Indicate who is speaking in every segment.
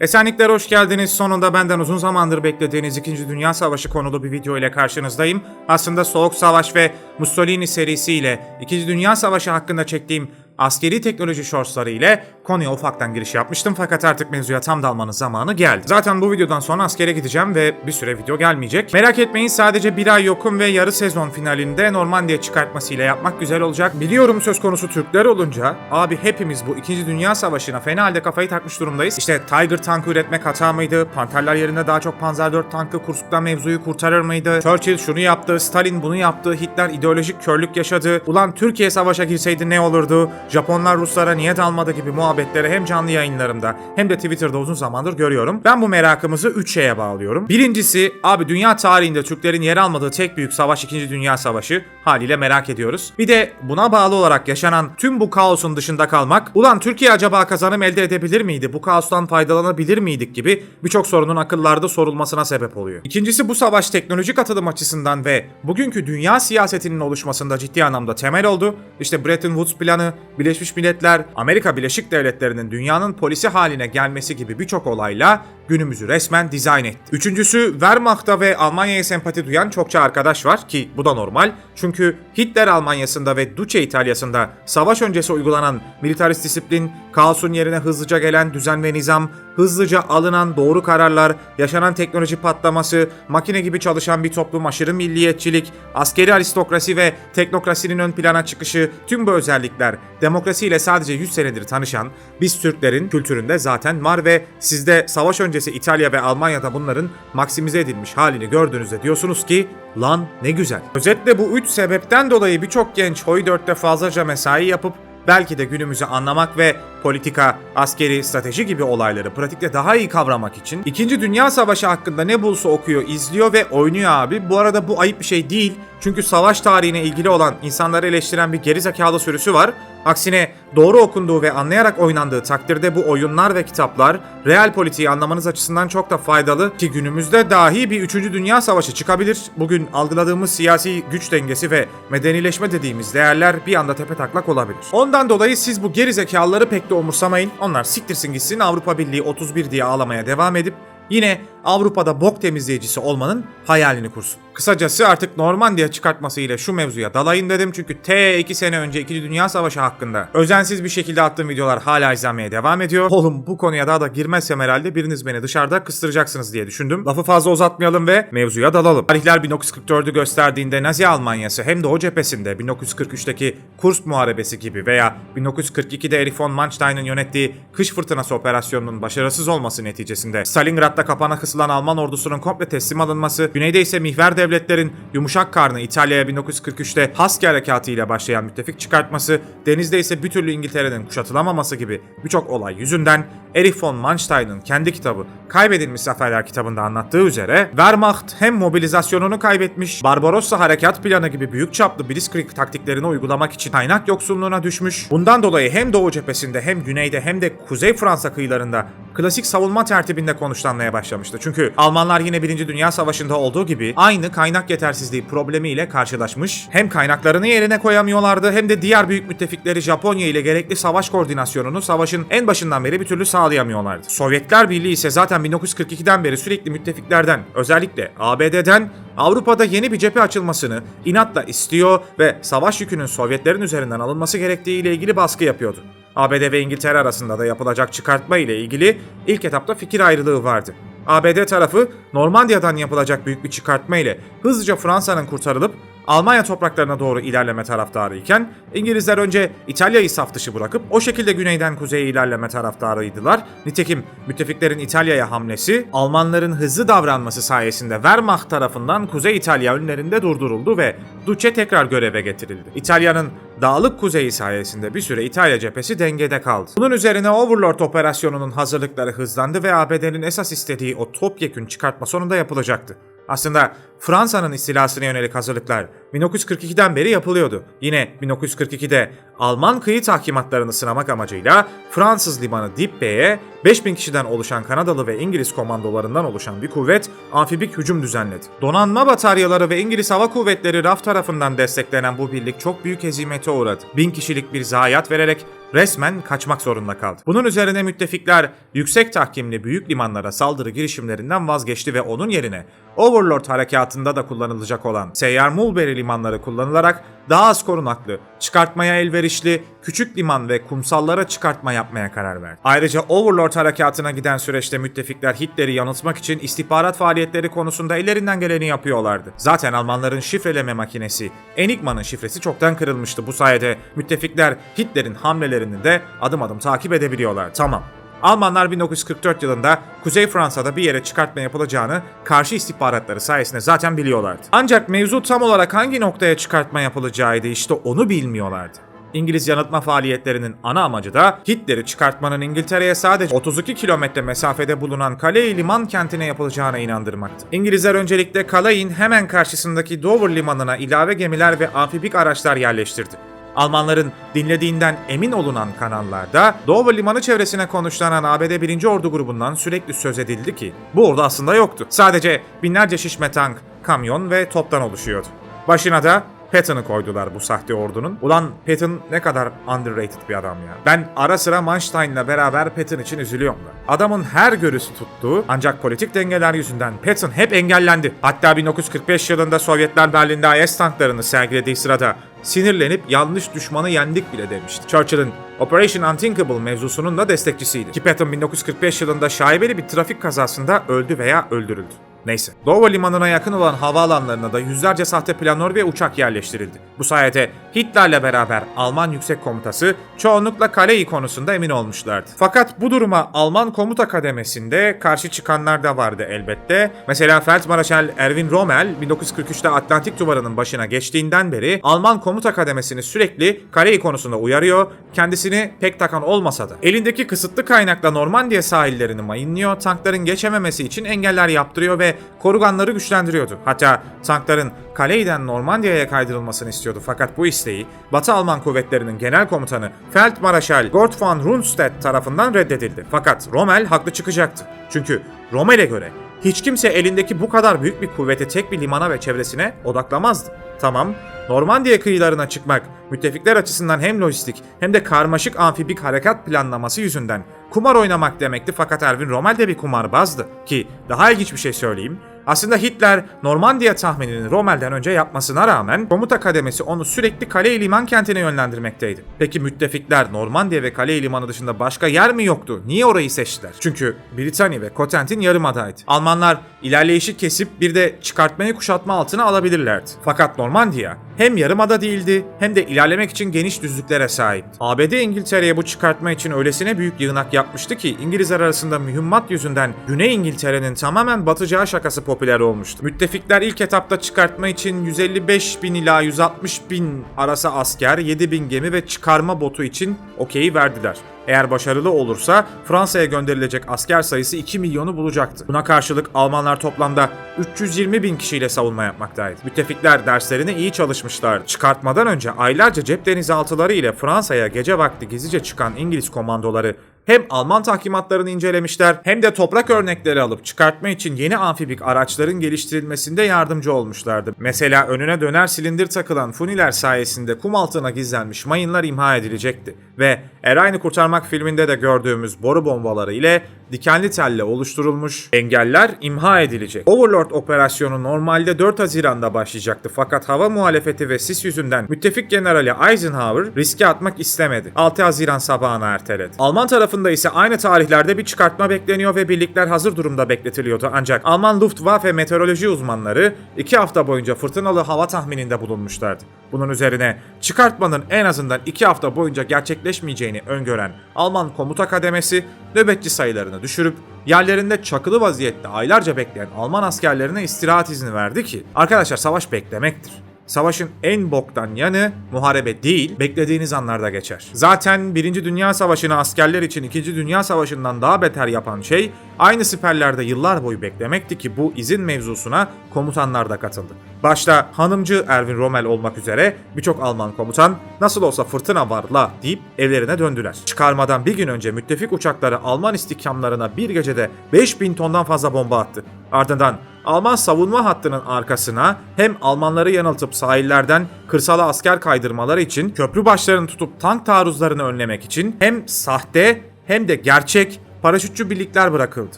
Speaker 1: Esenlikler hoş geldiniz. Sonunda benden uzun zamandır beklediğiniz 2. Dünya Savaşı konulu bir video ile karşınızdayım. Aslında Soğuk Savaş ve Mussolini serisiyle 2. Dünya Savaşı hakkında çektiğim askeri teknoloji shortsları ile konuya ufaktan giriş yapmıştım fakat artık mevzuya tam dalmanın zamanı geldi. Zaten bu videodan sonra askere gideceğim ve bir süre video gelmeyecek. Merak etmeyin sadece bir ay yokum ve yarı sezon finalinde Normandiya çıkartmasıyla yapmak güzel olacak. Biliyorum söz konusu Türkler olunca abi hepimiz bu 2. Dünya Savaşı'na fena halde kafayı takmış durumdayız. İşte Tiger tankı üretmek hata mıydı? Panterler yerine daha çok Panzer 4 tankı Kursk'tan mevzuyu kurtarır mıydı? Churchill şunu yaptı, Stalin bunu yaptı, Hitler ideolojik körlük yaşadı. Ulan Türkiye savaşa girseydi ne olurdu? Japonlar Ruslara niye dalmadı gibi muhabbetleri hem canlı yayınlarımda hem de Twitter'da uzun zamandır görüyorum. Ben bu merakımızı 3 şeye bağlıyorum. Birincisi abi dünya tarihinde Türklerin yer almadığı tek büyük savaş 2. Dünya Savaşı. Haliyle merak ediyoruz. Bir de buna bağlı olarak yaşanan tüm bu kaosun dışında kalmak. Ulan Türkiye acaba kazanım elde edebilir miydi? Bu kaostan faydalanabilir miydik gibi birçok sorunun akıllarda sorulmasına sebep oluyor. İkincisi bu savaş teknolojik atılım açısından ve bugünkü dünya siyasetinin oluşmasında ciddi anlamda temel oldu. İşte Bretton Woods planı, Birleşmiş Milletler, Amerika Birleşik Devletleri'nin dünyanın polisi haline gelmesi gibi birçok olayla günümüzü resmen dizayn etti. Üçüncüsü Wehrmacht'a ve Almanya'ya sempati duyan çokça arkadaş var ki bu da normal. Çünkü Hitler Almanya'sında ve Duce İtalya'sında savaş öncesi uygulanan militarist disiplin, kaosun yerine hızlıca gelen düzen ve nizam, hızlıca alınan doğru kararlar, yaşanan teknoloji patlaması, makine gibi çalışan bir toplum, aşırı milliyetçilik, askeri aristokrasi ve teknokrasinin ön plana çıkışı, tüm bu özellikler demokrasiyle sadece 100 senedir tanışan biz Türklerin kültüründe zaten var ve sizde savaş öncesi İtalya ve Almanya'da bunların maksimize edilmiş halini gördüğünüzde diyorsunuz ki lan ne güzel. Özetle bu üç sebepten dolayı birçok genç Hoy 4'te fazlaca mesai yapıp belki de günümüzü anlamak ve politika, askeri, strateji gibi olayları pratikte daha iyi kavramak için 2. Dünya Savaşı hakkında ne bulsa okuyor, izliyor ve oynuyor abi. Bu arada bu ayıp bir şey değil. Çünkü savaş tarihine ilgili olan insanları eleştiren bir gerizekalı sürüsü var. Aksine doğru okunduğu ve anlayarak oynandığı takdirde bu oyunlar ve kitaplar real politiği anlamanız açısından çok da faydalı ki günümüzde dahi bir 3. Dünya Savaşı çıkabilir. Bugün algıladığımız siyasi güç dengesi ve medenileşme dediğimiz değerler bir anda tepe taklak olabilir. Ondan dolayı siz bu gerizekalıları pek de umursamayın. Onlar siktirsin gitsin Avrupa Birliği 31 diye ağlamaya devam edip yine Avrupa'da bok temizleyicisi olmanın hayalini kursun. Kısacası artık Normandiya çıkartmasıyla şu mevzuya dalayın dedim çünkü T 2 sene önce 2. Dünya Savaşı hakkında özensiz bir şekilde attığım videolar hala izlenmeye devam ediyor. Oğlum bu konuya daha da girmezsem herhalde biriniz beni dışarıda kıstıracaksınız diye düşündüm. Lafı fazla uzatmayalım ve mevzuya dalalım. Tarihler 1944'ü gösterdiğinde Nazi Almanyası hem de o cephesinde 1943'teki Kursk Muharebesi gibi veya 1942'de Erich von Manstein'ın yönettiği Kış Fırtınası operasyonunun başarısız olması neticesinde Stalingrad'da kapana kısılan Alman ordusunun komple teslim alınması, güneyde ise mihver devletlerin yumuşak karnı İtalya'ya 1943'te Haski Harekatı ile başlayan müttefik çıkartması, denizde ise bir türlü İngiltere'nin kuşatılamaması gibi birçok olay yüzünden Erich von Manstein'ın kendi kitabı Kaybedilmiş Zaferler kitabında anlattığı üzere Wehrmacht hem mobilizasyonunu kaybetmiş, Barbarossa harekat planı gibi büyük çaplı Blitzkrieg taktiklerini uygulamak için kaynak yoksunluğuna düşmüş. Bundan dolayı hem Doğu cephesinde hem güneyde hem de Kuzey Fransa kıyılarında klasik savunma tertibinde konuşlanmaya başlamıştı. Çünkü Almanlar yine 1. Dünya Savaşı'nda olduğu gibi aynı kaynak yetersizliği problemiyle karşılaşmış. Hem kaynaklarını yerine koyamıyorlardı hem de diğer büyük müttefikleri Japonya ile gerekli savaş koordinasyonunu savaşın en başından beri bir türlü sağlayamıyorlardı. Sovyetler Birliği ise zaten 1942'den beri sürekli müttefiklerden özellikle ABD'den Avrupa'da yeni bir cephe açılmasını inatla istiyor ve savaş yükünün Sovyetlerin üzerinden alınması gerektiği ile ilgili baskı yapıyordu. ABD ve İngiltere arasında da yapılacak çıkartma ile ilgili ilk etapta fikir ayrılığı vardı. ABD tarafı Normandiya'dan yapılacak büyük bir çıkartma ile hızlıca Fransa'nın kurtarılıp Almanya topraklarına doğru ilerleme taraftarı iken İngilizler önce İtalya'yı saf dışı bırakıp o şekilde güneyden kuzeye ilerleme taraftarıydılar. Nitekim müttefiklerin İtalya'ya hamlesi Almanların hızlı davranması sayesinde Wehrmacht tarafından Kuzey İtalya önlerinde durduruldu ve Duce tekrar göreve getirildi. İtalya'nın dağlık kuzeyi sayesinde bir süre İtalya cephesi dengede kaldı. Bunun üzerine Overlord operasyonunun hazırlıkları hızlandı ve ABD'nin esas istediği o topyekün çıkartma sonunda yapılacaktı. Aslında Fransa'nın istilasına yönelik hazırlıklar 1942'den beri yapılıyordu. Yine 1942'de Alman kıyı tahkimatlarını sınamak amacıyla Fransız limanı Deep Bay'e 5000 kişiden oluşan Kanadalı ve İngiliz komandolarından oluşan bir kuvvet amfibik hücum düzenledi. Donanma bataryaları ve İngiliz Hava Kuvvetleri RAF tarafından desteklenen bu birlik çok büyük hezimete uğradı. 1000 kişilik bir zayiat vererek resmen kaçmak zorunda kaldı. Bunun üzerine müttefikler yüksek tahkimli büyük limanlara saldırı girişimlerinden vazgeçti ve onun yerine Overlord harekatında da kullanılacak olan seyyar Mulberry limanları kullanılarak daha az korunaklı, çıkartmaya elverişli, küçük liman ve kumsallara çıkartma yapmaya karar verdi. Ayrıca Overlord harekatına giden süreçte müttefikler Hitler'i yanıltmak için istihbarat faaliyetleri konusunda ellerinden geleni yapıyorlardı. Zaten Almanların şifreleme makinesi Enigma'nın şifresi çoktan kırılmıştı. Bu sayede müttefikler Hitler'in hamlelerini de adım adım takip edebiliyorlar. Tamam. Almanlar 1944 yılında Kuzey Fransa'da bir yere çıkartma yapılacağını karşı istihbaratları sayesinde zaten biliyorlardı. Ancak mevzu tam olarak hangi noktaya çıkartma yapılacağıydı işte onu bilmiyorlardı. İngiliz yanıltma faaliyetlerinin ana amacı da Hitler'i çıkartmanın İngiltere'ye sadece 32 kilometre mesafede bulunan Calais liman kentine yapılacağına inandırmaktı. İngilizler öncelikle Calais'in hemen karşısındaki Dover limanına ilave gemiler ve amfibik araçlar yerleştirdi. Almanların dinlediğinden emin olunan kanallarda Dover limanı çevresine konuşlanan ABD 1. Ordu grubundan sürekli söz edildi ki bu ordu aslında yoktu. Sadece binlerce şişme tank, kamyon ve toptan oluşuyordu. Başına da Patton'ı koydular bu sahte ordunun. Ulan Patton ne kadar underrated bir adam ya. Ben ara sıra Manstein'la beraber Patton için üzülüyorum da. Adamın her görüsü tuttuğu ancak politik dengeler yüzünden Patton hep engellendi. Hatta 1945 yılında Sovyetler Berlin'de IS tanklarını sergilediği sırada sinirlenip yanlış düşmanı yendik bile demişti. Churchill'ın Operation Unthinkable mevzusunun da destekçisiydi. Ki Patton 1945 yılında şaibeli bir trafik kazasında öldü veya öldürüldü. Neyse. Dover limanına yakın olan havaalanlarına da yüzlerce sahte planör ve uçak yerleştirildi. Bu sayede Hitler'le beraber Alman yüksek komutası çoğunlukla Calais konusunda emin olmuşlardı. Fakat bu duruma Alman komuta kademesinde karşı çıkanlar da vardı elbette. Mesela Feldmarschall Erwin Rommel 1943'te Atlantik Duvarı'nın başına geçtiğinden beri Alman komuta kademesini sürekli Calais konusunda uyarıyor, kendisini pek takan olmasa da. Elindeki kısıtlı kaynakla Normandiya sahillerini mayınlıyor, tankların geçememesi için engeller yaptırıyor ve koruganları güçlendiriyordu. Hatta tankların Calais'den Normandiya'ya kaydırılmasını istiyordu fakat bu isteği Batı Alman kuvvetlerinin genel komutanı Feldmarschall Gort von Rundstedt tarafından reddedildi. Fakat Rommel haklı çıkacaktı. Çünkü Rommel'e göre hiç kimse elindeki bu kadar büyük bir kuvveti tek bir limana ve çevresine odaklamazdı. Tamam, Normandiya kıyılarına çıkmak müttefikler açısından hem lojistik hem de karmaşık amfibik harekat planlaması yüzünden kumar oynamak demekti fakat Erwin Rommel de bir kumarbazdı. Ki daha ilginç bir şey söyleyeyim. Aslında Hitler Normandiya tahminini Rommel'den önce yapmasına rağmen komuta kademesi onu sürekli Calais liman kentine yönlendirmekteydi. Peki müttefikler Normandiya ve Calais limanı dışında başka yer mi yoktu? Niye orayı seçtiler? Çünkü Britanya ve Cotentin yarımadaydı. Almanlar ilerleyişi kesip bir de çıkartmayı kuşatma altına alabilirlerdi. Fakat Normandiya hem yarımada değildi hem de ilerlemek için geniş düzlüklere sahipti. ABD İngiltere'ye bu çıkartma için öylesine büyük yığınak yapmıştı ki İngilizler arasında mühimmat yüzünden Güney İngiltere'nin tamamen batacağı şakası popüler olmuştu. Müttefikler ilk etapta çıkartma için 155 bin ila 160 bin arası asker, 7 bin gemi ve çıkarma botu için okeyi verdiler. Eğer başarılı olursa Fransa'ya gönderilecek asker sayısı 2 milyonu bulacaktı. Buna karşılık Almanlar toplamda 320 bin kişiyle savunma yapmaktaydı. Müttefikler derslerine iyi çalışmışlardı. Çıkartmadan önce aylarca cep denizaltıları ile Fransa'ya gece vakti gizlice çıkan İngiliz komandoları hem Alman tahkimatlarını incelemişler hem de toprak örnekleri alıp çıkartma için yeni amfibik araçların geliştirilmesinde yardımcı olmuşlardı. Mesela önüne döner silindir takılan funiler sayesinde kum altına gizlenmiş mayınlar imha edilecekti. Ve Erayn'ı Kurtarmak filminde de gördüğümüz boru bombaları ile dikenli telle oluşturulmuş engeller imha edilecek. Overlord operasyonu normalde 4 Haziran'da başlayacaktı fakat hava muhalefeti ve sis yüzünden müttefik generali Eisenhower riske atmak istemedi. 6 Haziran sabahına erteledi. Alman tarafında ise aynı tarihlerde bir çıkartma bekleniyor ve birlikler hazır durumda bekletiliyordu ancak Alman Luftwaffe meteoroloji uzmanları 2 hafta boyunca fırtınalı hava tahmininde bulunmuşlardı. Bunun üzerine çıkartmanın en azından 2 hafta boyunca gerçekleşmeyeceğini öngören Alman komuta kademesi nöbetçi sayılarını düşürüp yerlerinde çakılı vaziyette aylarca bekleyen Alman askerlerine istirahat izni verdi ki arkadaşlar savaş beklemektir. Savaşın en boktan yanı muharebe değil, beklediğiniz anlarda geçer. Zaten 1. Dünya Savaşı'nı askerler için 2. Dünya Savaşı'ndan daha beter yapan şey aynı siperlerde yıllar boyu beklemekti ki bu izin mevzusuna komutanlar da katıldı. Başta hanımcı Erwin Rommel olmak üzere birçok Alman komutan nasıl olsa fırtına var la deyip evlerine döndüler. Çıkarmadan bir gün önce müttefik uçakları Alman istihkamlarına bir gecede 5000 tondan fazla bomba attı. Ardından Alman savunma hattının arkasına hem Almanları yanıltıp sahillerden kırsala asker kaydırmaları için köprü başlarını tutup tank taarruzlarını önlemek için hem sahte hem de gerçek paraşütçü birlikler bırakıldı.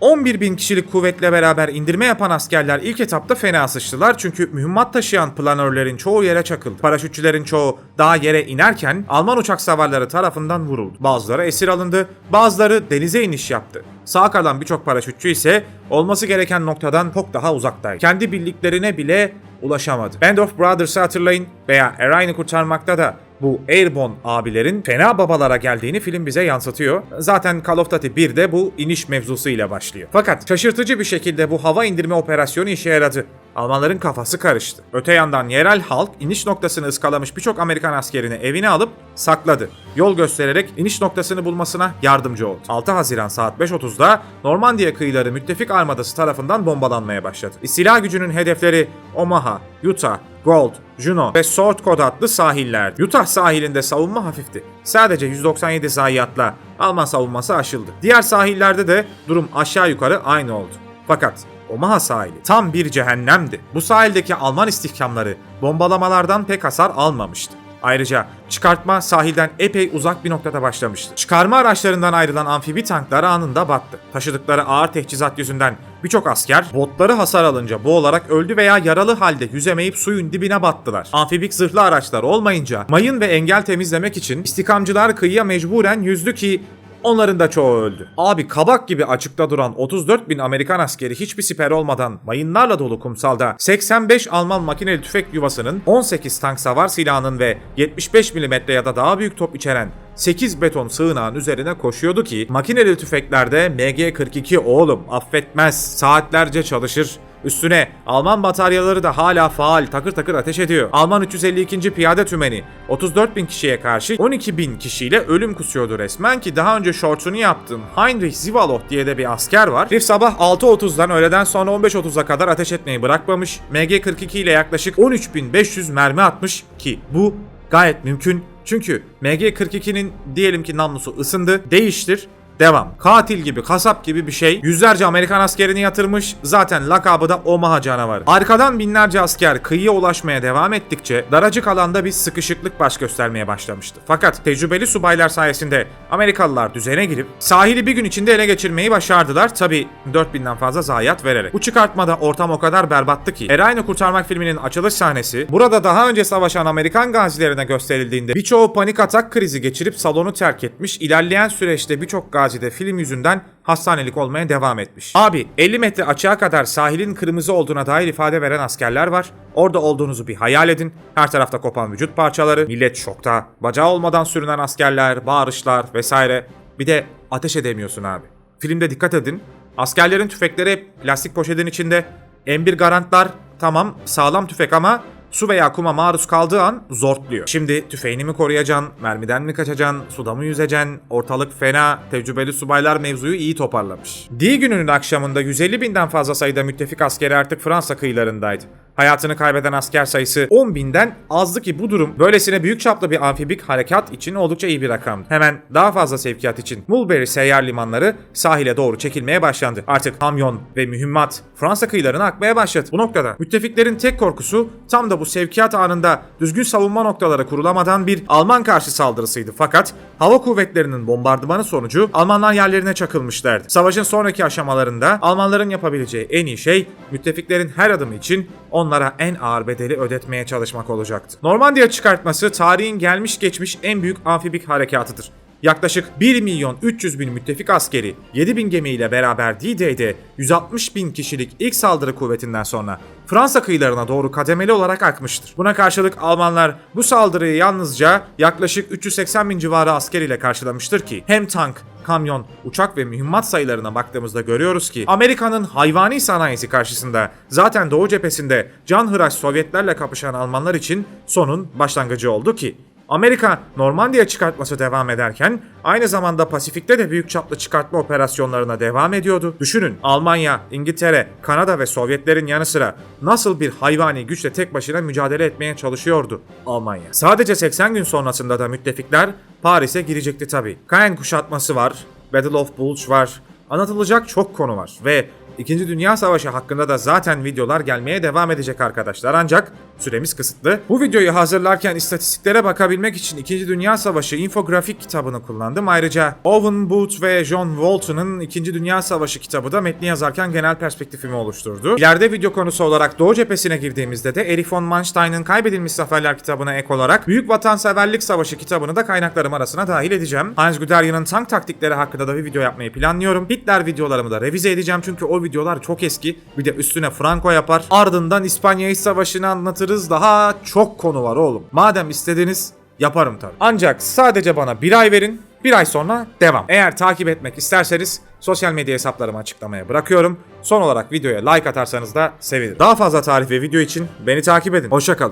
Speaker 1: 11 bin kişilik kuvvetle beraber indirme yapan askerler ilk etapta fena sıçtılar çünkü mühimmat taşıyan planörlerin çoğu yere çakıldı. Paraşütçülerin çoğu daha yere inerken Alman uçak savarları tarafından vuruldu. Bazıları esir alındı, bazıları denize iniş yaptı. Sağ kalan birçok paraşütçü ise olması gereken noktadan çok daha uzaktaydı. Kendi birliklerine bile ulaşamadı. Band of Brothers'ı hatırlayın veya Erayn'ı kurtarmakta da bu Airborne abilerin fena babalara geldiğini film bize yansıtıyor. Zaten Call of Duty 1'de bu iniş mevzusu ile başlıyor. Fakat şaşırtıcı bir şekilde bu hava indirme operasyonu işe yaradı. Almanların kafası karıştı. Öte yandan yerel halk iniş noktasını ıskalamış birçok Amerikan askerini evine alıp sakladı. Yol göstererek iniş noktasını bulmasına yardımcı oldu. 6 Haziran saat 5.30'da Normandiya kıyıları müttefik armadası tarafından bombalanmaya başladı. İstila gücünün hedefleri Omaha, Utah, Gold, Juno ve Sword Code adlı sahiller. Utah sahilinde savunma hafifti. Sadece 197 zayiatla Alman savunması aşıldı. Diğer sahillerde de durum aşağı yukarı aynı oldu. Fakat Omaha sahili tam bir cehennemdi. Bu sahildeki Alman istihkamları bombalamalardan pek hasar almamıştı. Ayrıca çıkartma sahilden epey uzak bir noktada başlamıştı. Çıkarma araçlarından ayrılan amfibi tanklar anında battı. Taşıdıkları ağır teçhizat yüzünden birçok asker botları hasar alınca boğularak öldü veya yaralı halde yüzemeyip suyun dibine battılar. Amfibik zırhlı araçlar olmayınca mayın ve engel temizlemek için istikamcılar kıyıya mecburen yüzdü ki Onların da çoğu öldü. Abi kabak gibi açıkta duran 34 bin Amerikan askeri hiçbir siper olmadan mayınlarla dolu kumsalda 85 Alman makineli tüfek yuvasının 18 tank savar silahının ve 75 mm ya da daha büyük top içeren 8 beton sığınağın üzerine koşuyordu ki makineli tüfeklerde MG42 oğlum affetmez saatlerce çalışır Üstüne Alman bataryaları da hala faal takır takır ateş ediyor. Alman 352. Piyade Tümeni 34 bin kişiye karşı 12 bin kişiyle ölüm kusuyordu resmen ki daha önce şortunu yaptığım Heinrich Zivalow diye de bir asker var. Herif sabah 6.30'dan öğleden sonra 15.30'a kadar ateş etmeyi bırakmamış. MG42 ile yaklaşık 13.500 mermi atmış ki bu gayet mümkün. Çünkü MG42'nin diyelim ki namlusu ısındı, değiştir, Devam. Katil gibi, kasap gibi bir şey. Yüzlerce Amerikan askerini yatırmış. Zaten lakabı da Omaha canavarı. Arkadan binlerce asker kıyıya ulaşmaya devam ettikçe daracık alanda bir sıkışıklık baş göstermeye başlamıştı. Fakat tecrübeli subaylar sayesinde Amerikalılar düzene girip sahili bir gün içinde ele geçirmeyi başardılar. Tabi 4000'den fazla zayiat vererek. Bu çıkartmada ortam o kadar berbattı ki Erayn'ı kurtarmak filminin açılış sahnesi burada daha önce savaşan Amerikan gazilerine gösterildiğinde birçoğu panik atak krizi geçirip salonu terk etmiş. İlerleyen süreçte birçok gazi de film yüzünden hastanelik olmaya devam etmiş. Abi 50 metre açığa kadar sahilin kırmızı olduğuna dair ifade veren askerler var. Orada olduğunuzu bir hayal edin. Her tarafta kopan vücut parçaları, millet şokta, bacağı olmadan sürünen askerler, bağırışlar vesaire. Bir de ateş edemiyorsun abi. Filmde dikkat edin. Askerlerin tüfekleri plastik poşetin içinde. M1 Garantlar tamam sağlam tüfek ama su veya kuma maruz kaldığı an zortluyor. Şimdi tüfeğini mi koruyacaksın, mermiden mi kaçacaksın, suda mı yüzeceksin, ortalık fena, tecrübeli subaylar mevzuyu iyi toparlamış. D gününün akşamında 150 binden fazla sayıda müttefik askeri artık Fransa kıyılarındaydı. Hayatını kaybeden asker sayısı 10 binden azdı ki bu durum böylesine büyük çaplı bir amfibik harekat için oldukça iyi bir rakamdı. Hemen daha fazla sevkiyat için Mulberry seyyar limanları sahile doğru çekilmeye başlandı. Artık kamyon ve mühimmat Fransa kıyılarına akmaya başladı. Bu noktada müttefiklerin tek korkusu tam da bu sevkiyat anında düzgün savunma noktaları kurulamadan bir Alman karşı saldırısıydı. Fakat hava kuvvetlerinin bombardımanı sonucu Almanlar yerlerine çakılmışlardı. Savaşın sonraki aşamalarında Almanların yapabileceği en iyi şey müttefiklerin her adımı için onlara en ağır bedeli ödetmeye çalışmak olacaktı. Normandiya çıkartması tarihin gelmiş geçmiş en büyük amfibik harekatıdır. Yaklaşık 1 milyon 300 bin müttefik askeri 7 bin gemiyle beraber D-Day'de 160 bin kişilik ilk saldırı kuvvetinden sonra Fransa kıyılarına doğru kademeli olarak akmıştır. Buna karşılık Almanlar bu saldırıyı yalnızca yaklaşık 380 bin civarı asker ile karşılamıştır ki hem tank, kamyon, uçak ve mühimmat sayılarına baktığımızda görüyoruz ki Amerika'nın hayvani sanayisi karşısında zaten Doğu cephesinde canhıraş Sovyetlerle kapışan Almanlar için sonun başlangıcı oldu ki Amerika Normandiya çıkartması devam ederken aynı zamanda Pasifik'te de büyük çaplı çıkartma operasyonlarına devam ediyordu. Düşünün Almanya, İngiltere, Kanada ve Sovyetlerin yanı sıra nasıl bir hayvani güçle tek başına mücadele etmeye çalışıyordu Almanya. Sadece 80 gün sonrasında da müttefikler Paris'e girecekti tabi. Caen kuşatması var, Battle of Bulge var, anlatılacak çok konu var ve İkinci Dünya Savaşı hakkında da zaten videolar gelmeye devam edecek arkadaşlar ancak süremiz kısıtlı. Bu videoyu hazırlarken istatistiklere bakabilmek için İkinci Dünya Savaşı infografik kitabını kullandım. Ayrıca Owen Booth ve John Walton'ın İkinci Dünya Savaşı kitabı da metni yazarken genel perspektifimi oluşturdu. İleride video konusu olarak Doğu cephesine girdiğimizde de Erich von Manstein'ın Kaybedilmiş Zaferler kitabına ek olarak Büyük Vatanseverlik Savaşı kitabını da kaynaklarım arasına dahil edeceğim. Hans Guderian'ın tank taktikleri hakkında da bir video yapmayı planlıyorum. Hitler videolarımı da revize edeceğim çünkü o videolar çok eski. Bir de üstüne Franco yapar. Ardından İspanya İç Savaşı'nı anlatırız. Daha çok konu var oğlum. Madem istediniz yaparım tabii. Ancak sadece bana bir ay verin. Bir ay sonra devam. Eğer takip etmek isterseniz sosyal medya hesaplarımı açıklamaya bırakıyorum. Son olarak videoya like atarsanız da sevinirim. Daha fazla tarih ve video için beni takip edin. Hoşçakalın.